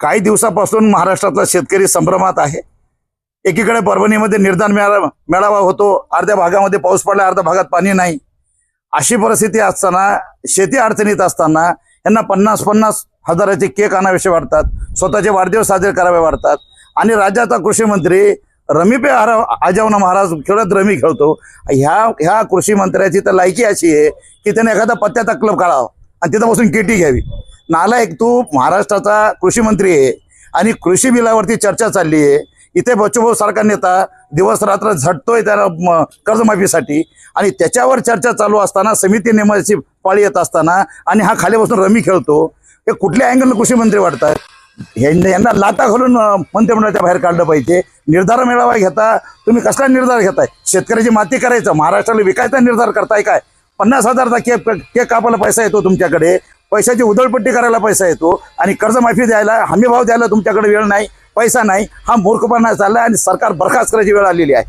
काही दिवसापासून महाराष्ट्रातला शेतकरी संभ्रमात आहे. एकीकडे परभणीमध्ये निर्धार मेळा मेळावा होतो अर्ध्या भागामध्ये पाऊस पडला अर्ध्या भागात पाणी नाही. अशी परिस्थिती असताना शेती अडचणीत असताना यांना पन्नास पन्नास हजाराचे केक आणावेसे वाटतात स्वतःचे वाढदिवस साजरे करावे वाटतात. आणि राज्याचा कृषी मंत्री रमी पे हरा आजावना महाराज खेळत रमी खेळतो. ह्या ह्या कृषी मंत्र्याची तर लायकी अशी आहे की त्याने एखादा पत्त्याचा क्लब काढावा आणि तिथं बसून केटी घ्यावी. नालायक तू महाराष्ट्राचा कृषी मंत्री आहे आणि कृषी बिलावरती चर्चा चालली आहे. इथे बच्चूभाऊ सारखा नेता दिवस रात्र झटतोय त्याला कर्जमाफीसाठी. आणि त्याच्यावर चर्चा चालू असताना समिती नेमाची पाळी येत असताना आणि हा खाली बसून रमी खेळतो. हे कुठल्या अँगलनं कृषी मंत्री वाटतात यांना लाता घालून मंत्रिमंडळाच्या बाहेर काढलं पाहिजे. निर्धार मेळावा घेता. तुम्ही कसला निर्धार घेताय? शेतकऱ्याची माती करायचं. महाराष्ट्राला विकायचा निर्धार करताय काय? पन्नास हजारचा केक केक कापायला पैसा येतो तुमच्याकडे. पैशाची उधळपट्टी करायला पैसा येतो आणि कर्जमाफी द्यायला हमीभाव द्यायला तुमच्याकडे वेळ नाही पैसा नाही. हा मूर्खपणा चालला आणि सरकार बरखास्त करायची वेळ आलेली आहे.